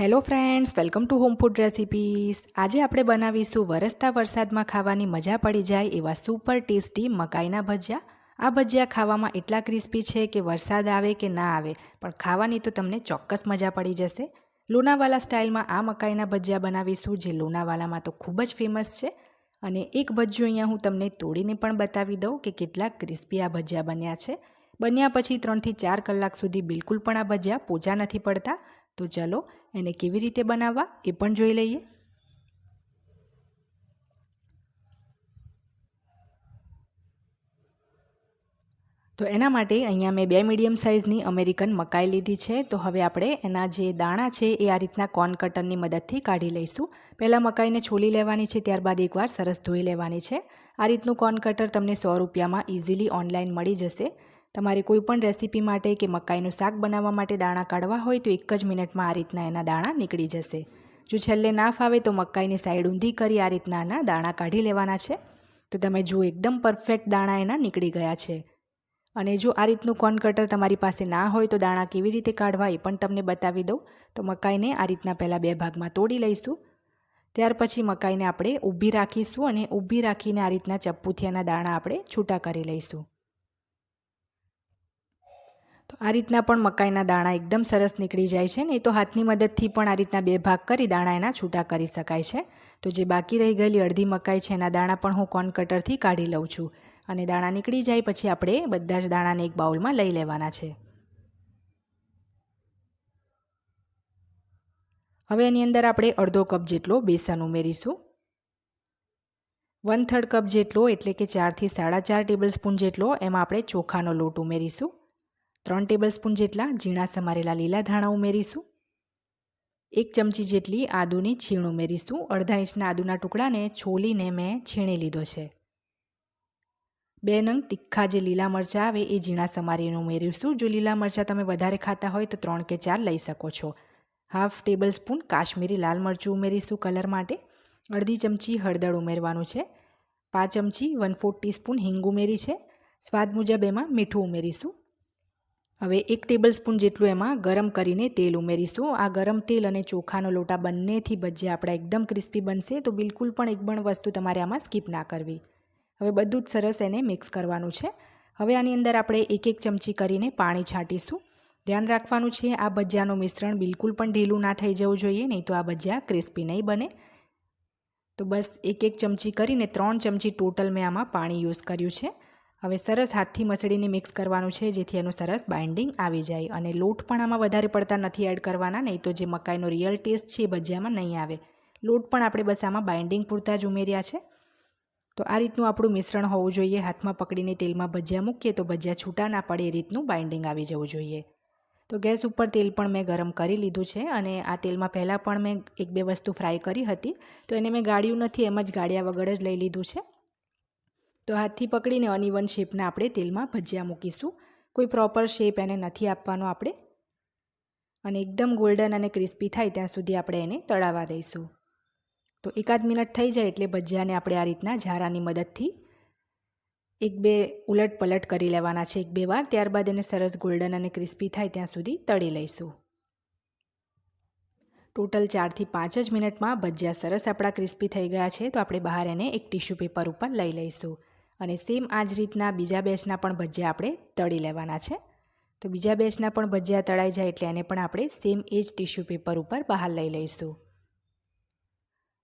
Hello friends welcome to home food recipes આજે આપણે બનાવીશું વરસતા વરસાદમાં ખાવાની મજા પડી જાય એવા સુપર ટેસ્ટી મકાઈના ભજીયા. આ ભજીયા ખાવામાં એટલા ક્રિસ્પી છે કે વરસાદ આવે કે ના આવે, પણ ખાવાની તો તમને ચોક્કસ મજા પડી જશે. લુણાવાલા સ્ટાઇલમાં આ મકાઈના ભજીયા બનાવીશું જે લુણાવાલામાં તો ખૂબ જ ફેમસ છે. અને એક ભજીયું અહીંયા હું તમને તોડીને પણ બતાવી દઉં કે કેટલા ક્રિસ્પી આ ભજીયા બન્યા છે. બન્યા પછી ત્રણથી ચાર કલાક સુધી બિલકુલ પણ આ ભજીયા પોચા નથી પડતા. તો ચલો એને કેવી રીતે બનાવવા એ પણ જોઈ લઈએ. તો એના માટે અહીંયા મેં બે મીડિયમ સાઇઝની અમેરિકન મકાઈ લીધી છે. તો હવે આપણે એના જે દાણા છે એ આ રીતના કોર્ન કટરની મદદથી કાઢી લઈશું. પહેલાં મકાઈને છોલી લેવાની છે, ત્યારબાદ એકવાર સરસ ધોઈ લેવાની છે. આ રીતનું કોર્ન કટર તમને સો રૂપિયામાં ઇઝીલી ઓનલાઈન મળી જશે. તમારે કોઈ પણ રેસીપી માટે કે મકાઈનું શાક બનાવવા માટે દાણા કાઢવા હોય તો એક જ મિનિટમાં આ રીતના એના દાણા નીકળી જશે. જો છેલ્લે ના ફાવે તો મકાઈની સાઈડ ઊંધી કરી આ રીતના એના દાણા કાઢી લેવાના છે. તો તમે જુઓ એકદમ પરફેક્ટ દાણા એના નીકળી ગયા છે. અને જો આ રીતનું કોર્ન કટર તમારી પાસે ના હોય તો દાણા કેવી રીતે કાઢવા એ પણ તમને બતાવી દઉં. તો મકાઈને આ રીતના પહેલાં બે ભાગમાં તોડી લઈશું. ત્યાર પછી મકાઈને આપણે ઊભી રાખીશું અને ઊભી રાખીને આ રીતના ચપ્પુથી એના દાણા આપણે છૂટા કરી લઈશું. તો આ રીતના પણ મકાઈના દાણા એકદમ સરસ નીકળી જાય છે ને એ તો હાથની મદદથી પણ આ રીતના બે ભાગ કરી દાણા એના છૂટા કરી શકાય છે. તો જે બાકી રહી ગયેલી અડધી મકાઈ છે, એના દાણા પણ હું કોર્ન કટરથી કાઢી લઉં છું. અને દાણા નીકળી જાય પછી આપણે બધા જ દાણાને એક બાઉલમાં લઈ લેવાના છે. હવે એની અંદર આપણે અડધો કપ જેટલો બેસન ઉમેરીશું. વન થર્ડ કપ જેટલો એટલે કે ચારથી સાડા ચાર ટેબલ સ્પૂન જેટલો એમાં આપણે ચોખાનો લોટ ઉમેરીશું. ત્રણ ટેબલ સ્પૂન જેટલા ઝીણા સમારેલા લીલા ધાણા ઉમેરીશું. એક ચમચી જેટલી આદુની છીણ ઉમેરીશું. અડધા ઇંચના આદુના ટુકડાને છોલીને મેં છીણી લીધો છે. બે નંગ તીખા જે લીલા મરચાં આવે એ ઝીણા સમારીને ઉમેરીશું. જો લીલા મરચાં તમે વધારે ખાતા હોય તો ત્રણ કે ચાર લઈ શકો છો. હાફ ટેબલ સ્પૂન કાશ્મીરી લાલ મરચું ઉમેરીશું કલર માટે. અડધી ચમચી હળદર ઉમેરવાનું છે. પાંચ ચમચી વન ફોર્થ ટીસ્પૂન હિંગ ઉમેરી છે. સ્વાદ મુજબ એમાં મીઠું ઉમેરીશું. હવે એક ટેબલ સ્પૂન જેટલું એમાં ગરમ કરીને તેલ ઉમેરીશું. આ ગરમ તેલ અને ચોખાનો લોટા બંનેથી ભજીયા આપણા એકદમ ક્રિસ્પી બનશે તો બિલકુલ પણ એક પણ વસ્તુ તમારે આમાં સ્કીપ ના કરવી. હવે બધું જ સરસ એને મિક્સ કરવાનું છે. હવે આની અંદર આપણે એક એક ચમચી કરીને પાણી છાંટીશું. ધ્યાન રાખવાનું છે, આ ભજીયાનું મિશ્રણ બિલકુલ પણ ઢીલું ના થઈ જવું જોઈએ, નહીં તો આ ભજીયા ક્રિસ્પી નહીં બને. તો બસ એક એક ચમચી કરીને ત્રણ ચમચી ટોટલ મેં આમાં પાણી યુઝ કર્યું છે. હવે સરસ હાથથી મસળીને મિક્સ કરવાનું છે, જેથી એનું સરસ બાઇન્ડિંગ આવી જાય. અને લોટ પણ આમાં વધારે પડતા નથી એડ કરવાના, નહીં તો જે મકાઈનો રિયલ ટેસ્ટ છે એ ભજીયામાં નહીં આવે. લોટ પણ આપણે બસ આમાં બાઇન્ડિંગ પૂરતા જ ઉમેર્યા છે. તો આ રીતનું આપણું મિશ્રણ હોવું જોઈએ. હાથમાં પકડીને તેલમાં ભજીયા મૂકીએ તો ભજીયા છૂટા ના પડે એ રીતનું બાઇન્ડિંગ આવી જવું જોઈએ. તો ગેસ ઉપર તેલ પણ મેં ગરમ કરી લીધું છે અને આ તેલમાં પહેલાં પણ મેં એક બે વસ્તુ ફ્રાય કરી હતી. તો એને મેં ગાળ્યું નથી, એમ જ ગાળ્યા વગર જ લઈ લીધું છે. તો હાથથી પકડીને અનઇવન શેપના આપણે તેલમાં ભજીયા મૂકીશું. કોઈ પ્રોપર શેપ એને નથી આપવાનો આપણે. અને એકદમ ગોલ્ડન અને ક્રિસ્પી થાય ત્યાં સુધી આપણે એને તળાવવા દઈશું. તો એકાદ મિનિટ થઈ જાય એટલે ભજીયાને આપણે આ રીતના ઝારાની મદદથી એક બે ઉલટ પલટ કરી લેવાના છે એક બે વાર. ત્યારબાદ એને સરસ ગોલ્ડન અને ક્રિસ્પી થાય ત્યાં સુધી તળી લઈશું. ટોટલ ચારથી પાંચ જ મિનિટમાં ભજીયા સરસ આપણા ક્રિસ્પી થઈ ગયા છે. તો આપણે બહાર એને એક ટિશ્યુ પેપર ઉપર લઈ લઈશું. અને સેમ આ જ રીતના બીજા બેચના પણ ભજીયા આપણે તળી લેવાના છે. તો બીજા બેચના પણ ભજીયા તળાઈ જાય એટલે એને પણ આપણે સેમ એ જ ટિશ્યુ પેપર ઉપર બહાર લઈ લઈશું.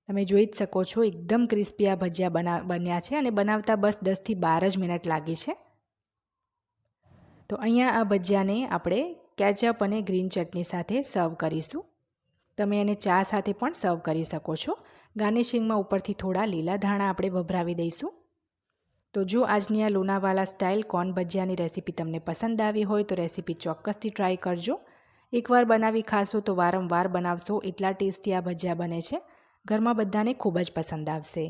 તમે જોઈ જ શકો છો એકદમ ક્રિસ્પી આ ભજીયા બના, બન્યા છે અને બનાવતા બસ દસથી બાર જ મિનિટ લાગી છે. તો અહીંયા આ ભજીયાને આપણે કેચઅપ અને ગ્રીન ચટણી સાથે સર્વ કરીશું. તમે એને ચા સાથે પણ સર્વ કરી શકો છો. ગાર્નિશિંગમાં ઉપરથી થોડા લીલા ધાણા આપણે ભભરાવી દઈશું. તો જો આજની આ લોનાવાલા સ્ટાઇલ કોર્ન ભજીયાની રેસીપી તમને પસંદ આવી હોય તો રેસીપી ચોક્કસથી ટ્રાય કરજો. એકવાર બનાવી ખાશો તો વારંવાર બનાવશો, એટલા ટેસ્ટી આ ભજીયા બને છે. ઘરમાં બધાને ખૂબ જ પસંદ આવશે.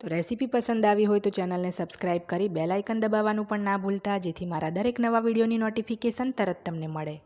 તો રેસીપી પસંદ આવી હોય તો ચેનલને સબસ્ક્રાઇબ કરી બેલ આઇકન દબાવવાનું પણ ના ભૂલતા, જેથી મારા દરેક નવા વિડીયોની નોટિફિકેશન તરત તમને મળે.